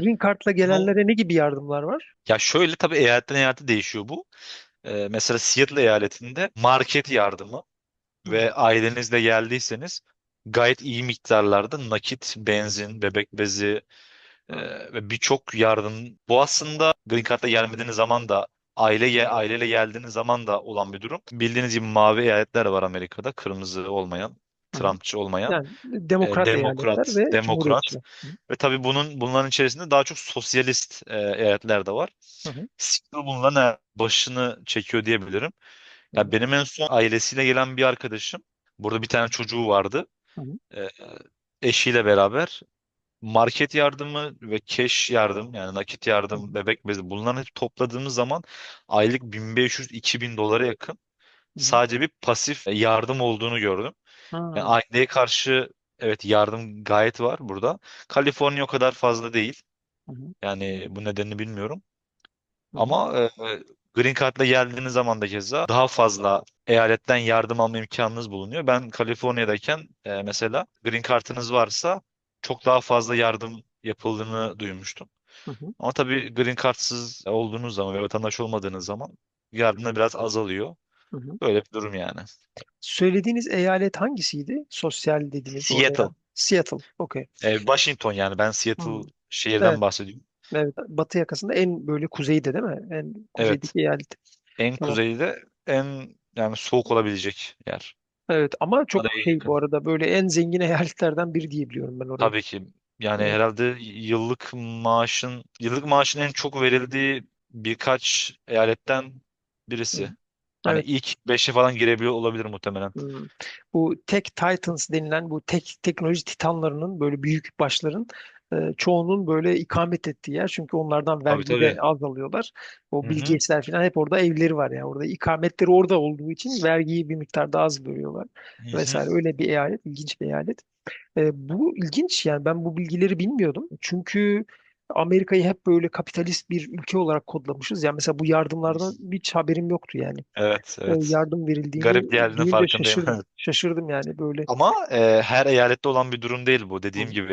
Green Card'la gelenlere ne gibi yardımlar var? ya şöyle tabii eyaletten eyalete değişiyor bu. Ee, mesela Seattle eyaletinde market yardımı ve ailenizle geldiyseniz gayet iyi miktarlarda nakit, benzin, bebek bezi e, ve birçok yardım. Bu aslında Green Card'la gelmediğiniz zaman da aile aileyle geldiğiniz zaman da olan bir durum. Bildiğiniz gibi mavi eyaletler var Amerika'da, kırmızı olmayan. Trumpçı olmayan, Yani e, demokrat eyaletler demokrat, ve demokrat ve tabii bunun bunların içerisinde daha çok sosyalist e, eyaletler de var. hı, hı Seattle bunların başını çekiyor diyebilirim. Ya benim en son ailesiyle gelen bir arkadaşım. Burada bir tane çocuğu vardı. hı hı, Ee, eşiyle beraber market yardımı ve cash yardım yani nakit yardım, bebek bezi bunların hep topladığımız zaman aylık 1500-2000 dolara yakın. Sadece bir pasif yardım olduğunu gördüm. Yani Ha, aileye karşı evet yardım gayet var burada. Kaliforniya o kadar fazla değil. hı hı, Yani bu nedenini bilmiyorum. hı hı, Ama e, Green Card'la geldiğiniz zaman da keza daha fazla eyaletten yardım alma imkanınız bulunuyor. Ben Kaliforniya'dayken e, mesela Green Card'ınız varsa çok daha fazla yardım yapıldığını duymuştum. hı hı, Ama tabii Green Card'sız olduğunuz zaman ve vatandaş olmadığınız zaman yardım da biraz azalıyor. Hı hı. Böyle bir durum yani. Söylediğiniz eyalet hangisiydi? Sosyal dediniz orada ya. Seattle. Seattle. Okey. E, Washington yani ben Seattle Hı. şehirden Evet. bahsediyorum. Evet. Batı yakasında en böyle kuzeyde değil mi? En Evet. kuzeydeki eyalet. En Tamam. kuzeyde en yani soğuk olabilecek yer. Evet ama çok Adaya şey bu yakın. arada böyle en zengin eyaletlerden biri diye biliyorum ben orayı. Tabii ki yani Evet. herhalde yıllık maaşın yıllık maaşın en çok verildiği birkaç eyaletten Hı. birisi. Hani Evet. ilk beşe falan girebiliyor olabilir muhtemelen. Hmm. Bu Tech Titans denilen bu tek teknoloji titanlarının böyle büyük başların e, çoğunun böyle ikamet ettiği yer. Çünkü onlardan Tabii vergi de tabii. az alıyorlar. O Bill. Gates'ler falan hep orada evleri var yani. Orada ikametleri orada olduğu için vergiyi bir miktar daha az veriyorlar Hı hı. vesaire. Öyle bir eyalet, ilginç bir eyalet. E, bu ilginç yani ben bu bilgileri bilmiyordum. Çünkü Amerika'yı hep böyle kapitalist bir ülke olarak kodlamışız. Yani mesela bu yardımlardan hiç haberim yoktu yani. Evet E, evet. yardım verildiğini Garip geldiğinin duyunca farkındayım. şaşırdım. Şaşırdım yani böyle. Ama e, her eyalette olan bir durum değil bu dediğim gibi.